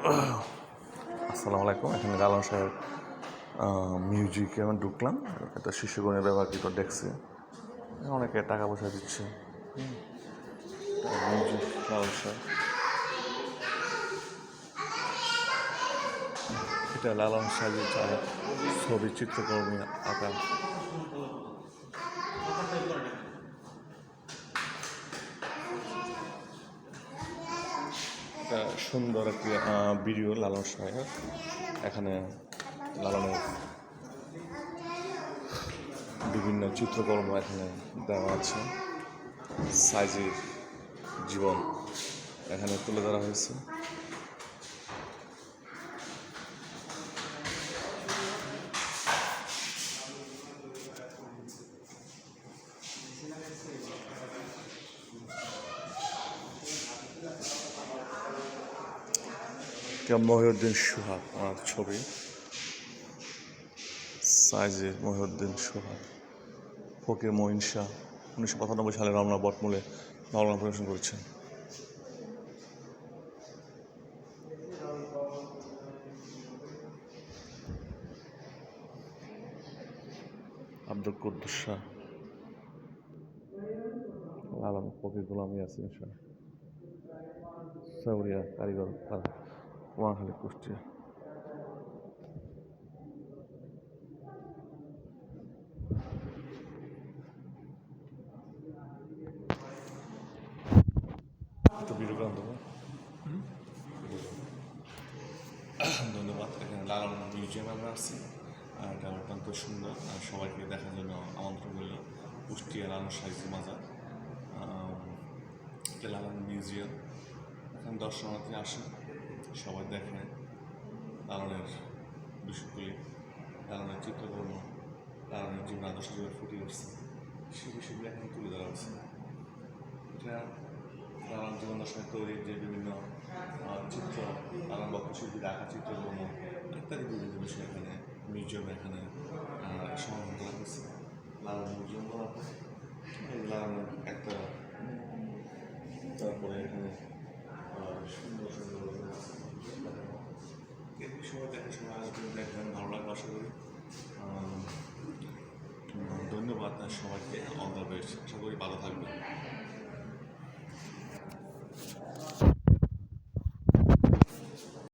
আসসালামু আলাইকুম, এখানে লালন সাহেব মিউজিকে আমি ঢুকলাম। এটা শিশুগণের ব্যবহৃত দেখছি? অনেকে টাকা পয়সা দিচ্ছে। মিউজিক লালন সাহেব। এটা লালন সাহেবের ছবি, চিত্রকর্মী আঁকা। একটা সুন্দর একটি ভিডিও লালন সাহেব এখানে লালনের বিভিন্ন চিত্রকর্ম এখানে দেওয়া আছে। সাইজের জীবন এখানে তুলে ধরা হয়েছে। এটা মহিউদ্দিন সোহাগ আমার ছবি। সাইজে মহিউদ্দিন সোহাগ, ফকির মহিন শাহ, উনিশশো পঁচানব্বই সালে রমনা বটমূলে নবরণ প্রদর্শন করেছেন। আব্দুল কুদ্দুস শাহ। লালন ফকির গোলাম ইয়াসিন শাহ সৌরিয়া কারিগর কুমারখালী কুষ্টিয়া ধন্যবাদ। এখানে মিউজিয়াম আমরা আর এটা অত্যন্ত সুন্দর। আর সবাইকে দেখার জন্য আমন্ত্রণ কুষ্টিয়া লালন সাহিত্য মাজার লালন মিউজিয়াম। এখানে দর্শনার্থী আসে সবাই দেখে লালনের বিষয়গুলি, লালনের চিত্রকর্ম, লালনের জীবন আদর্শ জীবনে ফুটে উঠছে। সেই বিষয়গুলি এখানে তুলে ধরা হচ্ছে। এটা লালন জীবন দর্শনের তৈরি যে বিভিন্ন চিত্র লালন বক্ষশিল্পীর আঁকা চিত্রকর্ম, ইত্যাদি বিভিন্ন বিষয় এখানে, মিউজিয়াম এখানে সমাধান করা হয়েছে। লালন মিউজিয়াম বলা হয়। লালনের একটা তারপরে এখানে আহ, সুন্দর সুন্দর এই বিষয়ে দেখার সময় আসবেন দেখবেন ভালো লাগবে আশা করি আহ, ধন্যবাদ সবাইকে। অল দ্য বেস্ট আশা করি ভালো থাকবেন।